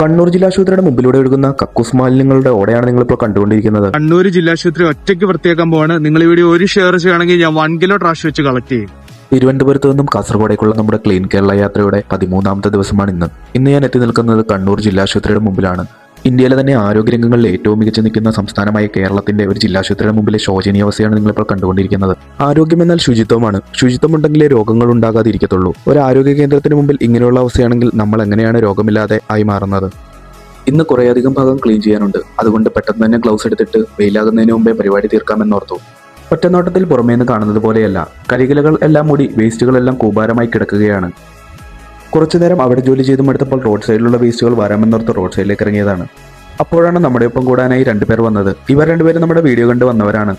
കണ്ണൂർ ജില്ലാശുപത്രിയുടെ മുമ്പിലൂടെ ഒഴുകുന്ന കക്കൂസ് മാലിന്യങ്ങളുടെ ഓടെയാണ് നിങ്ങളിപ്പോൾ കണ്ടുകൊണ്ടിരിക്കുന്നത്. കണ്ണൂർ ജില്ലാശുപത്രി ഒറ്റയ്ക്ക് വൃത്തിയാക്കാൻ പോവാണ്. നിങ്ങൾ ഇവിടെ ഒരു ഷെയർ ചെയ്യുകയാണെങ്കിൽ ഞാൻ വൺ കിലോ ട്രാഷ് വെച്ച് കളക്ട് ചെയ്യും. തിരുവനന്തപുരത്ത് നിന്നും കാസർഗോഡേക്കുള്ള നമ്മുടെ ക്ലീൻ കേരള യാത്രയുടെ പതിമൂന്നാമത്തെ ദിവസമാണ് ഇന്ന്. ഇന്ന് ഞാൻ എത്തി നിൽക്കുന്നത് കണ്ണൂർ ജില്ലാശുപത്രിയുടെ മുമ്പിലാണ്. ഇന്ത്യയിലെ തന്നെ ആരോഗ്യരംഗങ്ങളിൽ ഏറ്റവും മികച്ചു നിൽക്കുന്ന സംസ്ഥാനമായ കേരളത്തിന്റെ ഒരു ജില്ലാശുപത്രിയുടെ മുമ്പിലെ ശോചനീയാവസ്ഥയാണ് നിങ്ങളിപ്പോൾ കണ്ടുകൊണ്ടിരിക്കുന്നത്. ആരോഗ്യം എന്നാൽ ശുചിത്വമാണ്. ശുചിത്വം ഉണ്ടെങ്കിലേ രോഗങ്ങൾ ഉണ്ടാകാതിരിക്കത്തുള്ളൂ. ഒരു ആരോഗ്യ കേന്ദ്രത്തിന് മുമ്പിൽ ഇങ്ങനെയുള്ള അവസ്ഥയാണെങ്കിൽ നമ്മൾ എങ്ങനെയാണ് രോഗമില്ലാതെ ആയി മാറുന്നത്? ഇന്ന് കുറേയധികം ഭാഗം ക്ലീൻ ചെയ്യാനുണ്ട്. അതുകൊണ്ട് പെട്ടെന്ന് തന്നെ ഗ്ലൗസ് എടുത്തിട്ട് വെയിലാകുന്നതിന് മുമ്പേ പരിപാടി തീർക്കാമെന്നോർത്തു ഒറ്റനോട്ടത്തിൽ പുറമേന്ന് കാണുന്നത് പോലെയല്ല. കരികിലകൾ എല്ലാം മൂടി വേസ്റ്റുകളെല്ലാം കൂഭാരമായി കിടക്കുകയാണ്. കുറച്ചു നേരം അവിടെ ജോലി ചെയ്തു മടുത്തപ്പോൾ റോഡ് സൈഡിലുള്ള വേസ്റ്റുകൾ വരാമെന്നോർത്ത് റോഡ് സൈഡിലേക്ക് ഇറങ്ങിയതാണ്. അപ്പോഴാണ് നമ്മുടെ ഒപ്പം കൂടാനായി രണ്ടുപേർ വന്നത്. ഇവർ രണ്ടുപേരും നമ്മുടെ വീഡിയോ കണ്ട് വന്നവരാണ്.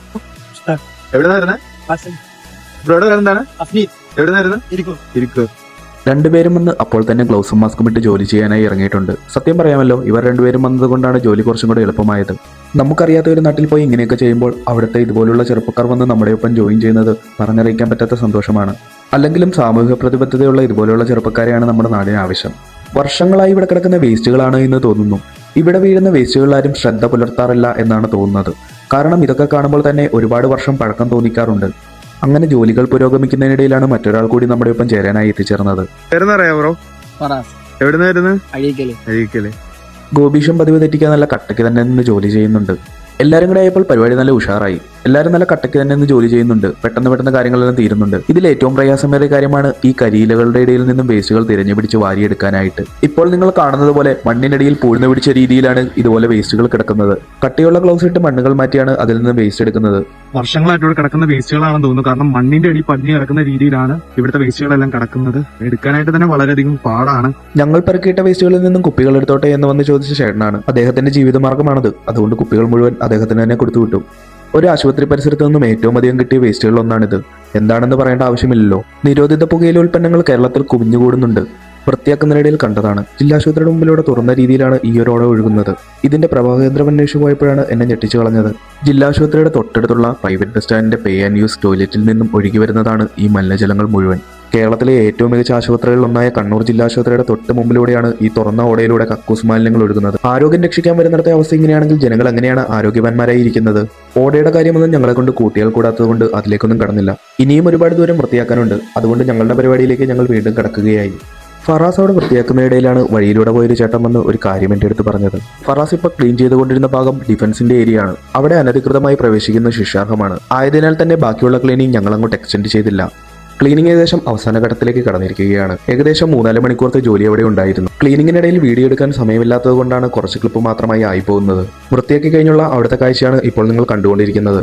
രണ്ടുപേരും വന്ന് അപ്പോൾ തന്നെ ഗ്ലൗസും മാസ്കും ഇട്ട് ജോലി ചെയ്യാനായി ഇറങ്ങിയിട്ടുണ്ട്. സത്യം പറയാമല്ലോ ഇവർ രണ്ടുപേരും വന്നതുകൊണ്ടാണ് ജോലി കുറച്ചും കൂടെ എളുപ്പമായത്. നമുക്കറിയാത്ത ഒരു നാട്ടിൽ പോയി ഇങ്ങനെയൊക്കെ ചെയ്യുമ്പോൾ അവിടുത്തെ ഇതുപോലുള്ള ചെറുപ്പക്കാർ വന്ന് നമ്മുടെ ഒപ്പം ജോയിൻ ചെയ്യുന്നത് പറഞ്ഞറിയിക്കാൻ പറ്റാത്ത സന്തോഷമാണ്. അല്ലെങ്കിലും സാമൂഹിക പ്രതിബദ്ധതയുള്ള ഇതുപോലെയുള്ള ചെറുപ്പക്കാരെയാണ് നമ്മുടെ നാടിന് ആവശ്യം. വർഷങ്ങളായി ഇവിടെ കിടക്കുന്ന വേസ്റ്റുകളാണ് എന്ന് തോന്നുന്നു. ഇവിടെ വീഴുന്ന വേസ്റ്റുകളിൽ ആരും ശ്രദ്ധ പുലർത്താറില്ല എന്നാണ് തോന്നുന്നത്. കാരണം ഇതൊക്കെ കാണുമ്പോൾ തന്നെ ഒരുപാട് വർഷം പഴക്കം തോന്നിക്കാറുണ്ട്. അങ്ങനെ ജോലികൾ പുരോഗമിക്കുന്നതിനിടയിലാണ് മറ്റൊരാൾ കൂടി നമ്മുടെ ഒപ്പം ചേരാനായി എത്തിച്ചേർന്നത്. ഗോപീഷം പതിവ് തെറ്റിക്കാൻ നല്ല കട്ടയ്ക്ക് തന്നെ നിന്ന് ജോലി ചെയ്യുന്നുണ്ട്. എല്ലാവരും കൂടെ ആയപ്പോൾ പരിപാടി നല്ല ഉഷാറായി. എല്ലാവരും നല്ല കട്ടയ്ക്ക് തന്നെ ജോലി ചെയ്യുന്നുണ്ട്. പെട്ടെന്ന് പെട്ടെന്ന് കാര്യങ്ങളെല്ലാം തീരുന്നുണ്ട്. ഇതിൽ ഏറ്റവും പ്രയാസമേറിയ കാര്യമാണ് ഈ കരിയിലകളുടെ ഇടയിൽ നിന്നും വേസ്റ്റുകൾ തിരഞ്ഞു പിടിച്ച് വാരിയെടുക്കാനായിട്ട്. ഇപ്പോൾ നിങ്ങൾ കാണുന്നത് പോലെ മണ്ണിനടിയിൽ പൂഴ്ന്നു പിടിച്ച രീതിയിലാണ് ഇതുപോലെ വേസ്റ്റുകൾ കിടക്കുന്നത്. കട്ടിയുള്ള ഗ്ലൗസ് ഇട്ട് മണ്ണുകൾ മാറ്റിയാണ് അതിൽ നിന്ന് വേസ്റ്റ് എടുക്കുന്നത്. വർഷങ്ങളായിട്ട് ഇവിടെ കിടക്കുന്ന വേസ്റ്റുകളാണെന്ന് തോന്നുന്നു. കാരണം മണ്ണിന്റെ അടി പഞ്ഞി കിടക്കുന്ന രീതിയിലാണ് ഇവിടുത്തെ വേസ്റ്റുകളെല്ലാം കിടക്കുന്നത്. എടുക്കാനായിട്ട് തന്നെ വളരെയധികം പാടാണ്. ഞങ്ങൾ പെറുക്കിയിട്ട വേസ്റ്റുകളിൽ നിന്നും കുപ്പികൾ എടുത്തോട്ടെ എന്ന് വന്ന് ചോദിച്ച ചേട്ടനാണ്. അദ്ദേഹത്തിന്റെ ജീവിതമാർഗമാണത്. അതുകൊണ്ട് കുപ്പികൾ മുഴുവൻ അദ്ദേഹത്തിന് തന്നെ കൊടുത്തുവിട്ടു. ഒരു ആശുപത്രി പരിസരത്ത് നിന്നും ഏറ്റവും അധികം കിട്ടിയ വേസ്റ്റുകളിൽ ഒന്നാണിത്. എന്താണെന്ന് പറയേണ്ട ആവശ്യമില്ലല്ലോ. നിരോധിത പുകയില ഉൽപ്പന്നങ്ങൾ കേരളത്തിൽ കുവിഞ്ഞുകൂടുന്നുണ്ട്. വൃത്തിയാക്കുന്നതിനിടയിൽ കണ്ടതാണ്. ജില്ലാശുപത്രിയുടെ മുമ്പിലൂടെ തുറന്ന രീതിയിലാണ് ഈ ഒരു ഓട ഒഴുകുന്നത്. ഇതിന്റെ പ്രവാഹകേന്ദ്രം അന്വേഷിച്ചു പോയപ്പോഴാണ് എന്നെ ഞെട്ടിച്ചു കളഞ്ഞത്. ജില്ലാശുപത്രിയുടെ തൊട്ടടുത്തുള്ള പ്രൈവറ്റ് ബസ് സ്റ്റാൻഡിന്റെ പേ ആൻഡ് യൂസ് ടോയ്ലറ്റിൽ നിന്നും ഒഴുകി വരുന്നതാണ് ഈ മലിനജലങ്ങൾ മുഴുവൻ. കേരളത്തിലെ ഏറ്റവും മികച്ച ആശുപത്രികളിൽ ഒന്നായ കണ്ണൂർ ജില്ലാശുപത്രിയുടെ തൊട്ട് മുമ്പിലൂടെയാണ് ഈ തുറന്ന ഓടയിലൂടെ കക്കൂസ് മാലിന്യങ്ങൾ ഒഴുകുന്നത്. ആരോഗ്യം രക്ഷിക്കാൻ വരുന്നിടത്തെ അവസ്ഥ ഇങ്ങനെയാണെങ്കിൽ ജനങ്ങൾ എങ്ങനെയാണ് ആരോഗ്യവാന്മാരായി ഇരിക്കുന്നത്. ഓടയുടെ കാര്യമൊന്നും ഞങ്ങളെ കൊണ്ട് കൂട്ടിയാൽ കൂടാത്തതുകൊണ്ട് അതിലേക്കൊന്നും കടന്നില്ല. ഇനിയും ഒരുപാട് ദൂരം വൃത്തിയാക്കാനുണ്ട്. അതുകൊണ്ട് ഞങ്ങളുടെ പരിപാടിയിലേക്ക് ഞങ്ങൾ വീണ്ടും കടക്കുകയായി. ഫറാസ് അവിടെ വൃത്തിയാക്കുന്നതിനിടയിലാണ് വഴിയിലൂടെ പോയൊരു ചേട്ടൻ വന്ന് ഒരു കാര്യം എന്റെ അടുത്ത് പറഞ്ഞത്. ഫറാസ് ഇപ്പോൾ ക്ലീൻ ചെയ്തുകൊണ്ടിരുന്ന ഭാഗം ഡിഫൻസിന്റെ ഏരിയ ആണ് അവിടെ അനധികൃതമായി പ്രവേശിക്കുന്ന ശിക്ഷാർഹമാണ്. ആയതിനാൽ തന്നെ ബാക്കിയുള്ള ക്ലീനിങ് ഞങ്ങൾ അങ്ങോട്ട് എക്സ്റ്റെൻഡ് ചെയ്തില്ല. ക്ലീനിങ് ഏകദേശം അവസാന ഘട്ടത്തിലേക്ക് കടന്നിരിക്കുകയാണ്. ഏകദേശം മൂന്നാൽ മണിക്കൂർത്തെ ജോലി അവിടെ ഉണ്ടായിരുന്നു. ക്ലീനിങ്ങിനിടയിൽ വീഡിയോ എടുക്കാൻ സമയമില്ലാത്തത് കൊണ്ടാണ് കുറച്ച് ക്ലിപ്പ് മാത്രമായി ആയിപ്പോകുന്നത് വൃത്തിയാക്കി കഴിഞ്ഞുള്ള അവിടുത്തെ കാഴ്ചയാണ് ഇപ്പോൾ നിങ്ങൾ കണ്ടുകൊണ്ടിരിക്കുന്നത്.